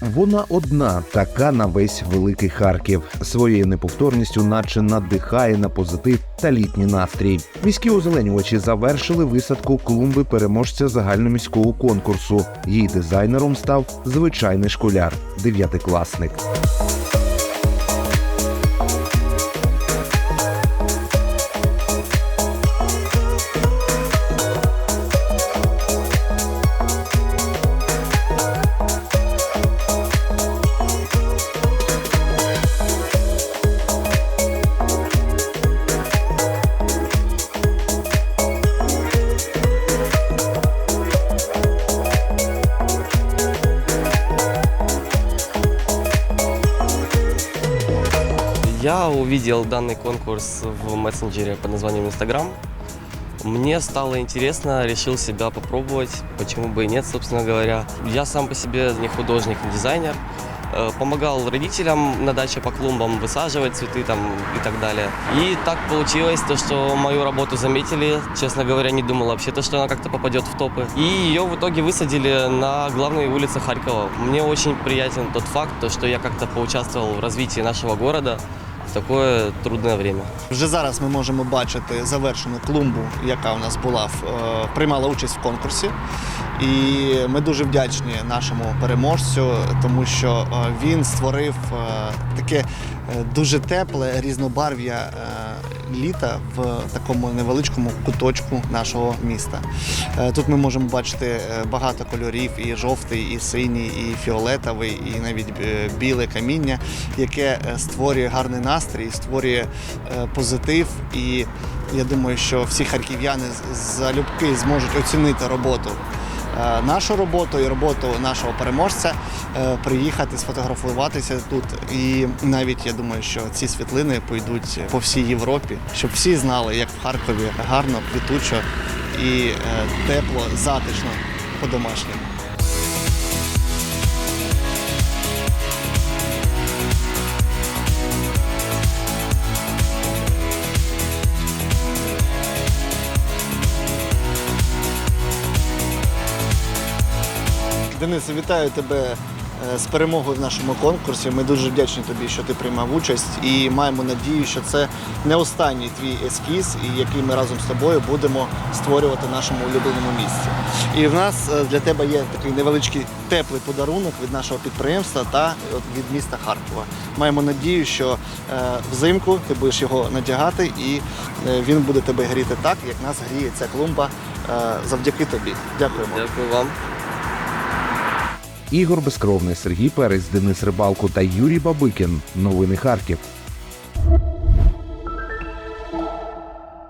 Вона одна, така на весь великий Харків. Своєю неповторністю, наче надихає на позитив та літній настрій. Міські озеленювачі завершили висадку клумби переможця загальноміського конкурсу. Її дизайнером став звичайний школяр, дев'ятикласник. Я увидел данный конкурс в мессенджере под названием Instagram. Мне стало интересно, решил себя попробовать, почему бы и нет, собственно говоря. Я сам по себе не художник, не дизайнер. Э, Помогал родителям на даче по клумбам высаживать цветы там и так далее. И так получилось, то, что мою работу заметили. Честно говоря, не думал вообще, то, что она как-то попадет в топы. И ее в итоге высадили на главной улице Харькова. Мне очень приятен тот факт, то, что я как-то поучаствовал в развитии нашего города в такое трудное время. Вже зараз ми можемо бачити завершену клумбу, яка у нас була е, приймала участь в конкурсі. І ми дуже вдячні нашому переможцю, тому що е, він створив е, таке дуже тепле різнобарв'я літа в такому невеличкому куточку нашого міста. Тут ми можемо бачити багато кольорів: і жовтий, і синій, і фіолетовий, і навіть біле каміння, яке створює гарний настрій, створює е, позитив. І я думаю, що всі харків'яни залюбки зможуть оцінити роботу. е, Нашу роботу і роботу нашого переможця е, приїхати, сфотографуватися тут. І навіть я думаю, що ці світлини пойдуть по всій Європі, щоб всі знали, як в Харкові гарно, квітучо і тепло, затишно по-домашньому. Денисе, вітаю тебе е, з перемогою в нашому конкурсі. Ми дуже вдячні тобі, що ти приймав участь, і маємо надію, що це не останній твій ескіз, який ми разом з тобою будемо створювати в нашому улюбленому місці. І в нас е, для тебе є такий невеличкий теплий подарунок від нашого підприємства та від міста Харкова. Маємо надію, що е, взимку ти будеш його надягати, і він буде тебе гріти так, як нас гріє ця клумба завдяки тобі. Дякуємо. Дякую вам. Ігор Безкровний, Сергій Перець, Денис Рибалко та Юрій Бабикін. Новини Харків.